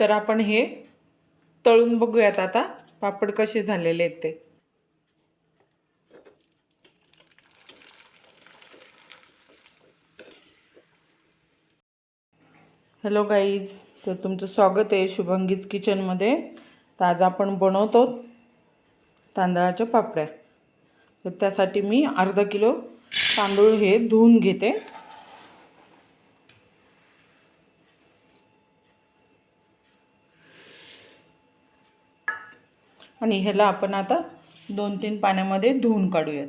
तर आपण हे तळून बघूयात आता. पापड कसे झालेले आहेत ते. हॅलो गाईज तर तुमचं स्वागत आहे शुभंगीज किचनमध्ये तर आज आपण बनवतो तांदळाच्या पापड्या. तर त्यासाठी मी अर्धा किलो तांदूळ हे धुवून घेते. आणि ह्याला आपण आता दोन तीन पाण्यामध्ये धुवून काढूयात.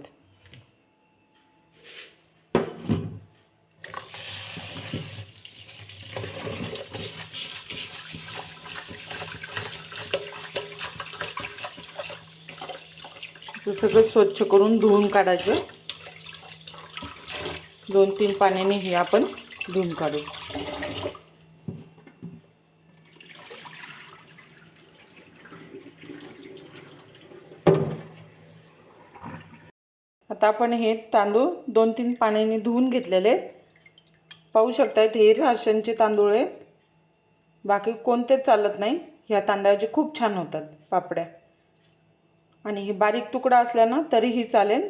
असं सगळं स्वच्छ करून धुवून काढायचं. दोन तीन पाण्याने हे आपण धुवून काढू. आता आपण हे तांदूळ दोन तीन पाण्याने धुवून घेतलेले आहेत. पाहू शकतायत हे राशनचे तांदूळ आहेत. बाकी कोणतेच चालत नाही. ह्या तांदळाचे खूप छान होतात पापड्या. आणि हे बारीक तुकडा असला ना तरीही चालेल.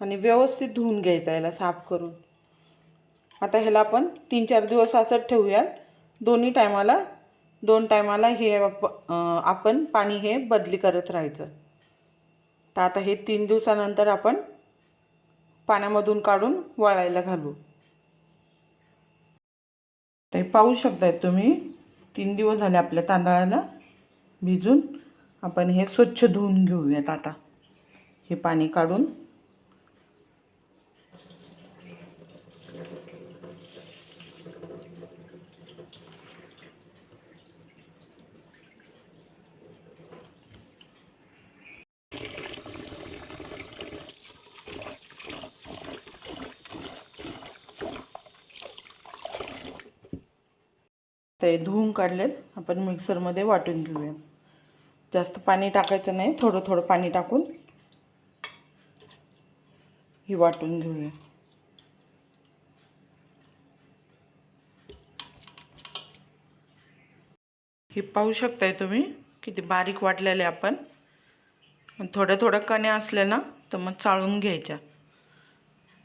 आणि व्यवस्थित धुवून घ्यायचा याला साफ करून. आता ह्याला आपण तीन चार दिवस असंच ठेवूयात. दोन्ही टायमाला दोन टायमाला हे आपण पाणी हे बदली करत राहायचं. तर आता हे तीन दिवसानंतर आपण पाण्यामधून काढून वाळायला घालू. तर हे पाहू शकताय तुम्ही तीन दिवस झाले आपल्या तांदळाला भिजून. आपण हे स्वच्छ धुवून घेऊयात आता. हे पाणी काढून ते धुवून काढलेत. आपण मिक्सरमध्ये वाटून घेऊया. जास्त पाणी टाकायचं नाही. थोडं थोडं पाणी टाकून ही वाटून घेऊया. हे पाहू शकताय तुम्ही? किती बारीक वाटलेले आपण. थोडं थोड्या थोड्या कण्या असल्या ना तर मग चाळून घ्यायच्या.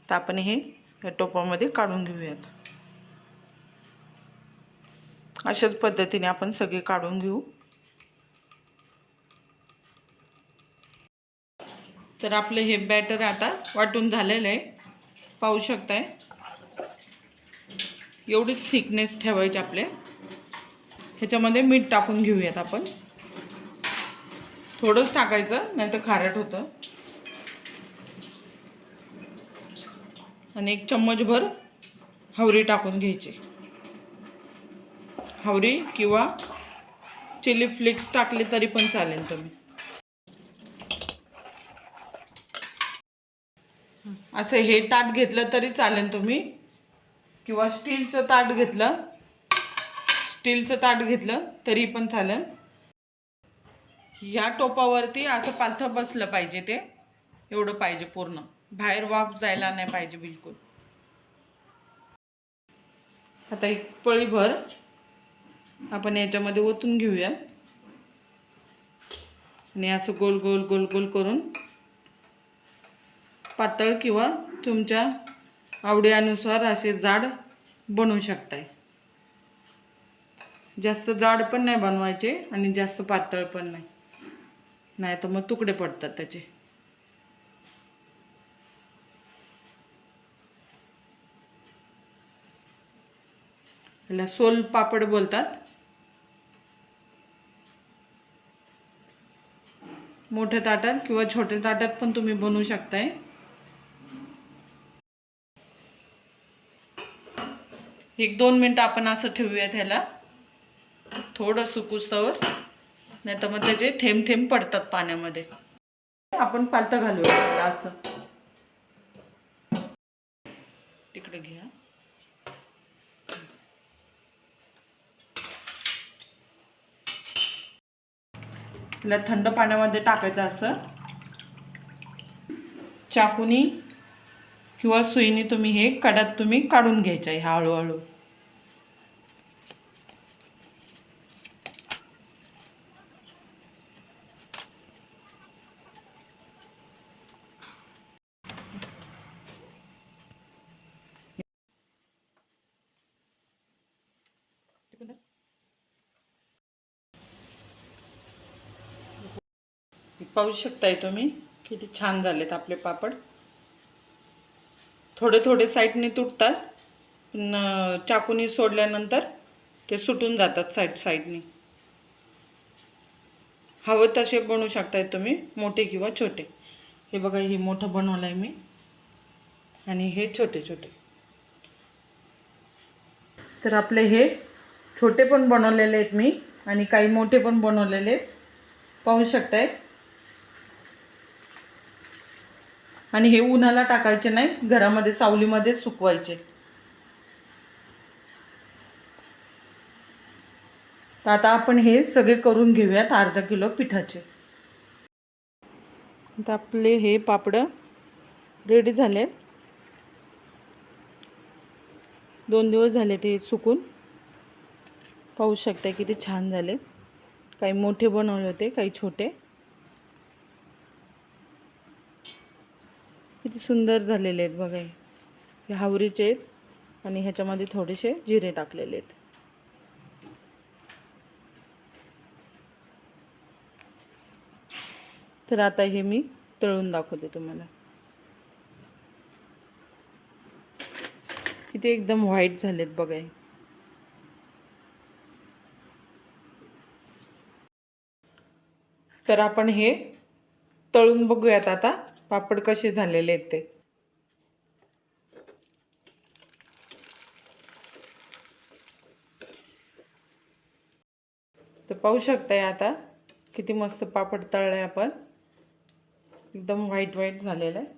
तर आपण हे या टोपामध्ये काढून घेऊयात. अशाच पद्धतीने आपण सगळे काढून घेऊ. तर आपलं हे बॅटर आता वाटून झालेलं आहे. पाहू शकताय. एवढीच थिकनेस ठेवायची आपल्या ह्याच्यामध्ये मीठ टाकून घेऊयात आपण. थोडंच टाकायचं नाही तर खारट होतं. आणि एक चम्मचभर हवरी टाकून घ्यायची. हवरी किंवा चिली फ्लेक्स टाकले तरी पण चालेल तुम्ही. असं हे ताट घेतलं तरी चालेल तुम्ही. किंवा स्टीलचं ताट घेतलं स्टीलचं ताट घेतलं तरी पण चालेल. ह्या टोपावरती असं पालथं बसलं पाहिजे ते. एवढं पाहिजे पूर्ण. बाहेर वाफ जायला नाही पाहिजे बिलकुल. आता एक पळीभर आपण याच्यामध्ये ओतून घेऊया. आणि असं गोल गोल गोल गोल करून पातळ किंवा तुमच्या आवडीनुसार असे जाड बनवू शकताय. जास्त जाड पण नाही बनवायचे आणि जास्त पातळ पण नाही. नाही तर मग तुकडे पडतात त्याचे. याला सोल पापड बोलतात. मोठ्या ताटात किंवा छोट्या ताटात पण तुम्ही बनवू शकताय. एक दोन मिनटं आपण असं ठेवूयात ह्याला. थोडं सुकुस्तवर नाही तर मग त्याचे थेंब थेंब पडतात पाण्यामध्ये. आपण पालतं घालूया असं. तिकडे घ्या. तिला थंड पाण्यामध्ये टाकायचं असं. चाकूनी किंवा सुईने तुम्ही हे कडात तुम्ही काढून घ्यायचं आहे हळूहळू. पाहू शकताय तुम्ही? किती छान झालेत आपले पापड. थोडे थोडे साईडने तुटतात पण चाकूनी सोडल्यानंतर ते सुटून जातात साईड साईडने. हवं तसे बनवू शकताय तुम्ही मोठे किंवा छोटे. हे बघा हे मोठं बनवलं आहे मी. आणि हे छोटे छोटे. तर आपले हे छोटे पण बनवलेले आहेत मी आणि काही मोठे पण बनवलेले आहेत. पाहू शकताय. आणि हे उन्हाला टाकायचे नाही घरामध्ये सावलीमध्ये सुकवायचे. तर आता आपण हे सगळे करून घेऊयात अर्धा किलो पिठाचे. आता आपले हे पापडं रेडी झाले दोन दिवस झाले ते सुकून. पाहू शकता किती छान झाले. काही मोठे बनवले होते काही छोटे. किती सुंदर झालेले आहेत बघा हे. हावरीचे आहेत आणि ह्याच्यामध्ये थोडेसे जिरे टाकलेले आहेत. तर आता हे मी तळून दाखवते तुम्हाला. किती एकदम व्हाईट झालेत बघा तर आपण हे तळून बघूयात आता. पापड कसे झालेले आहेत ते? तर पाहू शकताय आता किती मस्त पापड तळले आपण. एकदम व्हाईट व्हाईट झालेलं आहे.